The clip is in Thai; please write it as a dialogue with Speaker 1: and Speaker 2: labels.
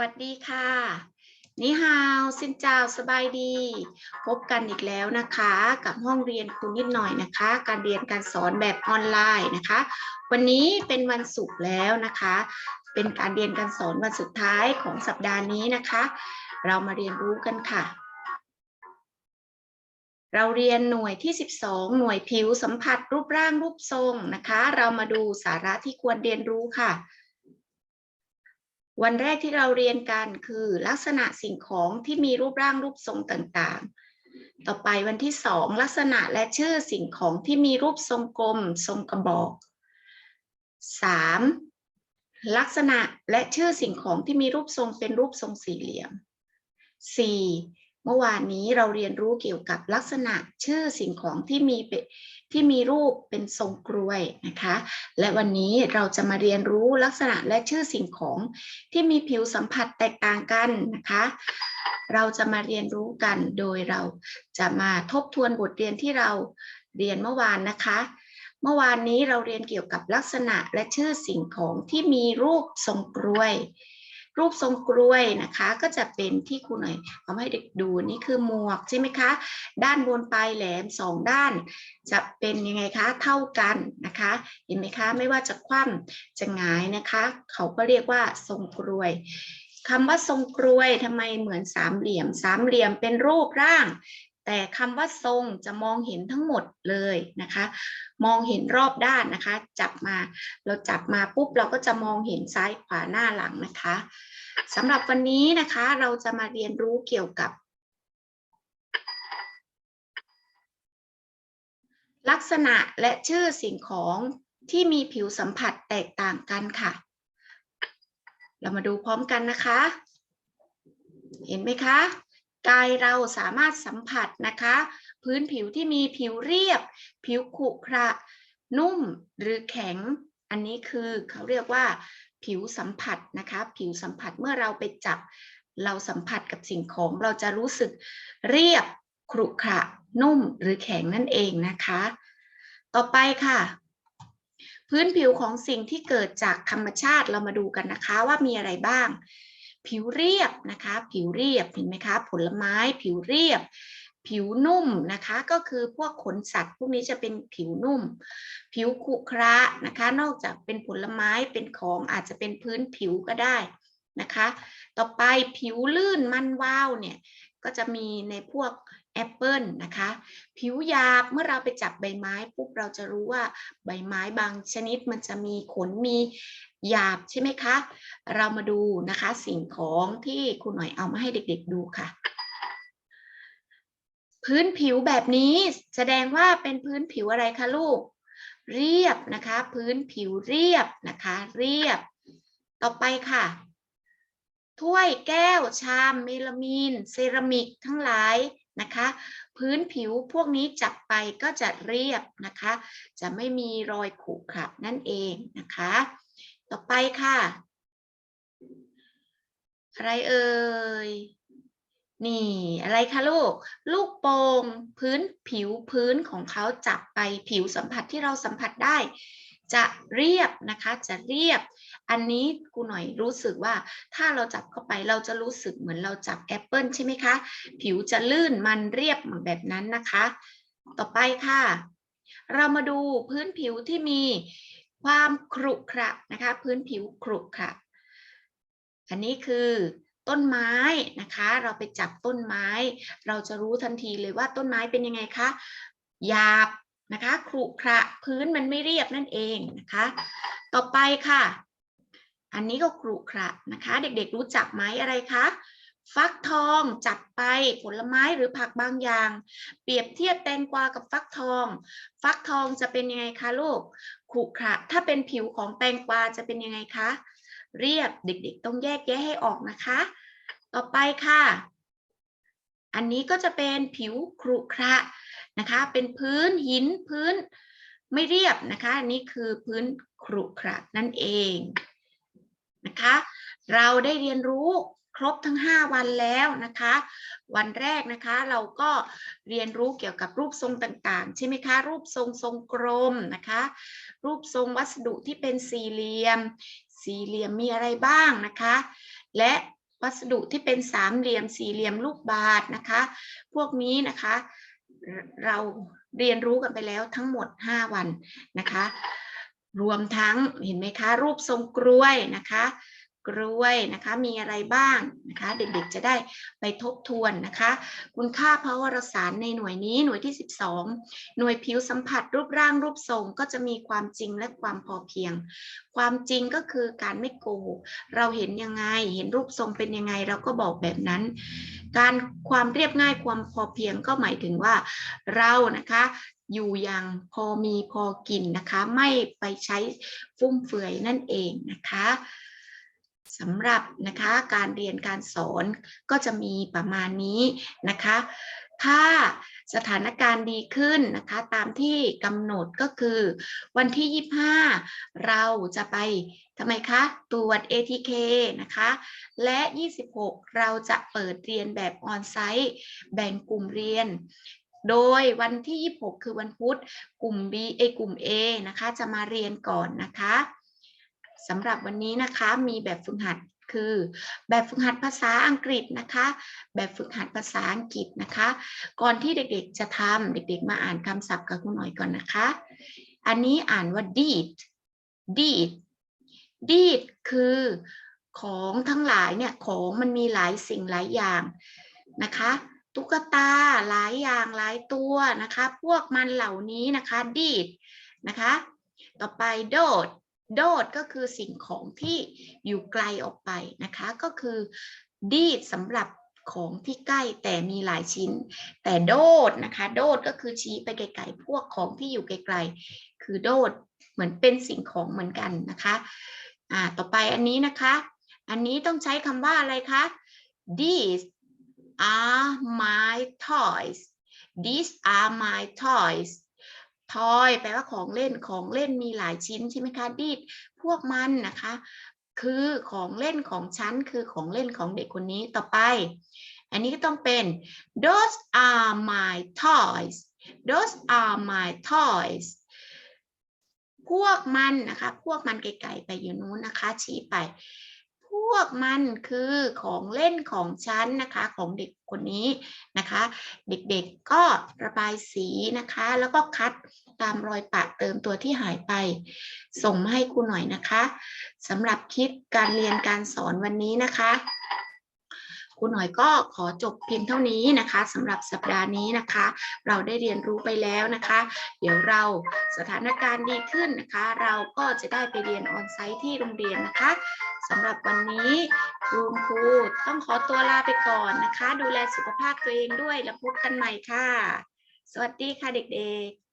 Speaker 1: วัสดีค่ะนี่ฮาวสินเจ้าสบายดี พบกันอีกแล้วนะคะ กับห้องเรียนครูนิดหน่อยนะคะ การเรียนการสอนแบบออนไลน์นะคะ วันนี้เป็นวันศุกร์แล้วนะคะ เป็นการเรียนการสอนวันสุดท้ายของสัปดาห์นี้นะคะ เรามาเรียนรู้กันค่ะ เราเรียนหน่วยที่ 12 หน่วยผิวสัมผัสรูปร่างรูปทรงนะคะ เรามาดูสาระที่ควรเรียนรู้ค่ะ วันแรกที่เราเรียนกันคือลักษณะสิ่งของที่มีรูปร่างรูปทรงต่างๆ ต่อไปวันที่สองลักษณะและชื่อสิ่งของที่มีรูปทรงกลม ทรงกระบอกสามลักษณะและชื่อสิ่งของที่มีรูปทรงเป็นรูปทรงสี่เหลี่ยมสี่ เมื่อวานนี้เราเรียนรู้เกี่ยวกับลักษณะชื่อสิ่งของที่มีเป็ที่มีรูปเป็นทรงกลวยนะคะ และวันนี้เราจะมาเรียนรู้ลักษณะและชื่อสิ่งของที่มีผิวสัมผัสแตกต่างกันนะคะ เราจะมาเรียนรู้กันโดยเราจะมาทบทวนบทเรียนที่เราเรียนเมื่อวานนะคะ เมื่อวานนี้เราเรียนเกี่ยวกับลักษณะและชื่อสิ่งของที่มีรูปทรงกลวย รูปทรงกลวยนะคะ ก็จะเป็นที่ครูหน่อยเอาให้เด็กดูนี่คือหมวกใช่ไหมคะ ด้านบนปลายแหลมสองด้าน จะเป็นยังไงคะเท่ากันนะคะ เห็นไหมคะไม่ว่าจะคว่ำจะหงายนะคะ เขาก็เรียกว่าทรงกลวยคำว่าทรงกลวยทำไมเหมือนสามเหลี่ยม สามเหลี่ยมเป็นรูปร่าง แต่คำว่าทรงจะมองเห็นทั้งหมดเลยนะคะ มองเห็นรอบด้านนะคะ จับมาเราจับมาปุ๊บเราก็จะมองเห็นซ้ายขวาหน้าหลังนะคะสำหรับวันนี้นะคะเราจะมาเรียนรู้เกี่ยวกับ ลักษณะและชื่อสิ่งของที่มีผิวสัมผัสแตกต่างกันค่ะ เรามาดูพร้อมกันนะคะ เห็นไหมคะ กายเราสามารถสัมผัสนะคะ พื้นผิวที่มีผิวเรียบ ผิวขรุขระ นุ่มหรือแข็ง อันนี้คือเขาเรียกว่าผิวสัมผัสนะคะ ผิวสัมผัสเมื่อเราไปจับ เราสัมผัสกับสิ่งของ เราจะรู้สึกเรียบขรุขระ นุ่มหรือแข็งนั่นเองนะคะ ต่อไปค่ะ พื้นผิวของสิ่งที่เกิดจากธรรมชาติเรามาดูกันนะคะว่ามีอะไรบ้าง ผิวเรียบนะคะ ผิวเรียบเห็นไหมคะผลไม้ผิวเรียบ ผิวนุ่มนะคะ ก็คือพวกขนสัตว์พวกนี้จะเป็นผิวนุ่ม ผิวขรุขระนะคะ นอกจากเป็นผลไม้เป็นของอาจจะเป็นพื้นผิวก็ได้นะคะ ต่อไปผิวลื่นมันวาวเนี่ยก็จะมีในพวก แอปเปิลนะคะ ผิวหยาบเมื่อเราไปจับใบไม้ปุ๊บเราจะรู้ว่าใบไม้บางชนิดมันจะมีขนมีหยาบใช่ไหมคะ เรามาดูนะคะสิ่งของที่คุณหน่อยเอามาให้เด็กๆดูค่ะ พื้นผิวแบบนี้แสดงว่าเป็นพื้นผิวอะไรคะลูก เรียบนะคะ พื้นผิวเรียบนะคะ เรียบ ต่อไปค่ะถ้วยแก้วชามเมลามีน เซรามิกทั้งหลาย นะคะ พื้นผิวพวกนี้จับไปก็จะเรียบนะคะ จะไม่มีรอยขรุขระนั่นเองนะคะ ต่อไปค่ะ อะไรเอ่ยนี่อะไรคะลูก ลูกโป่งพื้นผิวพื้นของเขาจับไปผิวสัมผัสที่เราสัมผัสได้ จะเรียบนะคะ จะเรียบ อันนี้กูหน่อยรู้สึกว่าถ้าเราจับเข้าไปเราจะรู้สึกเหมือนเราจับแอปเปิลใช่ไหมคะ ผิวจะลื่นมันเรียบเหมือนแบบนั้นนะคะ ต่อไปค่ะ เรามาดูพื้นผิวที่มีความขรุขระนะคะ พื้นผิวขรุขระอันนี้คือต้นไม้นะคะ เราไปจับต้นไม้ เราจะรู้ทันทีเลยว่าต้นไม้เป็นยังไงคะหยาบ นะคะขรุขระพื้นมันไม่เรียบนั่นเองนะคะ ต่อไปค่ะ อันนี้ก็ขรุขระนะคะ เด็กๆรู้จักไหมอะไรคะฟักทองจับไปผลไม้หรือผักบางอย่าง เปรียบเทียบแตงกวากับฟักทอง ฟักทองจะเป็นยังไงคะลูกขรุขระถ้าเป็นผิวของแตงกวาจะเป็นยังไงคะ เรียบเด็กๆ ต้องแยกแยะให้ออกนะคะ ต่อไปค่ะ อันนี้ก็จะเป็นผิวขรุขระ นะคะ เป็นพื้นหินพื้นไม่เรียบนะคะอันนี้คือพื้นขรุขระนั่นเองนะคะ เราได้เรียนรู้ครบทั้ง 5 วันแล้วนะคะ วันแรกนะคะเราก็เรียนรู้เกี่ยวกับรูปทรงต่างๆ ใช่ไหมคะ รูปทรงทรงกลมนะคะ รูปทรงวัสดุที่เป็นสี่เหลี่ยม สี่เหลี่ยมมีอะไรบ้างนะคะ และวัสดุที่เป็นสามเหลี่ยม สี่เหลี่ยมลูกบาศนะคะ พวกนี้นะคะ เราเรียนรู้กันไปแล้วทั้งหมด 5 วันนะคะ รวมทั้งเห็นไหมคะ รูปทรงกล้วยนะคะ กล้วยนะคะ มีอะไรบ้างนะคะ เด็กๆจะได้ไปทบทวนนะคะ คุณค่าพระวรสารในหน่วยนี้หน่วยที่ 12 หน่วยผิวสัมผัสรูปร่างรูปทรงก็จะมีความจริงและความพอเพียง ความจริงก็คือการไม่โกหกเราเห็นยังไง เห็นรูปทรงเป็นยังไงเราก็บอกแบบนั้น การความเรียบง่ายความพอเพียงก็หมายถึงว่าเรานะคะอยู่อย่างพอมีพอกินนะคะ ไม่ไปใช้ฟุ่มเฟือยนั่นเองนะคะ สำหรับนะคะการเรียนการสอนก็จะมีประมาณนี้นะคะ ถ้าสถานการณ์ดีขึ้นนะคะตามที่กำหนดก็คือวันที่ 25 เราจะไปทำไมคะ ตรวจ ATK นะคะ และ 26 เราจะเปิดเรียนแบบออนไซต์แบ่งกลุ่มเรียนโดยวันที่ 26 คือวันพุธ กลุ่ม B เอกลุ่ม A นะคะ จะมาเรียนก่อนนะคะ สำหรับวันนี้นะคะมีแบบฝึกหัดคือ แบบฝึกหัดภาษาอังกฤษนะคะ แบบฝึกหัดภาษาอังกฤษนะคะ ก่อนที่เด็กๆจะทำเด็กๆ มาอ่านคำศัพท์กับคุณหน่อยก่อนนะคะ อันนี้อ่านว่า deed deed deed คือของทั้งหลายเนี่ยของมันมีหลายสิ่งหลายอย่างนะคะ ตุ๊กตาหลายอย่างหลายตัวนะคะ พวกมันเหล่านี้นะคะ deed นะคะ ต่อไปโดด โดดก็คือสิ่งของที่อยู่ไกลออกไปนะคะ ก็คือดีดสำหรับของที่ใกล้แต่มีหลายชิ้น แต่โดดนะคะ โดดก็คือชี้ไปไกลๆพวกของที่อยู่ไกลๆ คือโดดเหมือนเป็นสิ่งของเหมือนกันนะคะอ่าต่อไปอันนี้นะคะ อันนี้ต้องใช้คำว่าอะไรคะ these are my toys these are my toys ทอยแปลว่าของเล่นของเล่นมีหลายชิ้นใช่ไหมคะดีดพวกมันนะคะ คือของเล่นของฉันคือของเล่นของเด็กคนนี้ต่อไป อันนี้ก็ต้องเป็น those are my toys those are my toys พวกมันนะคะ พวกมันไกลๆไปอยู่นู้นนะคะ ชี้ไป วกมันคือของเล่นของฉันนะคะของเด็กคนนี้นะคะ เด็กๆก็ระบายสีนะคะ แล้วก็คัดตามรอยปะเติมตัวที่หายไป ส่งมาให้ครูหน่อยนะคะสำหรับคลิปการเรียนการสอนวันนี้นะคะ รูหน่อยก็ขอจบเพียงเท่านี้นะคะสำหรับสัปดาห์นี้นะคะ เราได้เรียนรู้ไปแล้วนะคะ เดี๋ยวเราสถานการณ์ดีขึ้นนะคะ เราก็จะได้ไปเรียนออนไซต์ที่โรงเรียนนะคะสำหรับวันนี้คุณครูต้องขอตัวลาไปก่อนนะคะ ดูแลสุขภาพตัวเองด้วยแล้วพบกันใหม่ค่ะ สวัสดีค่ะเด็กๆ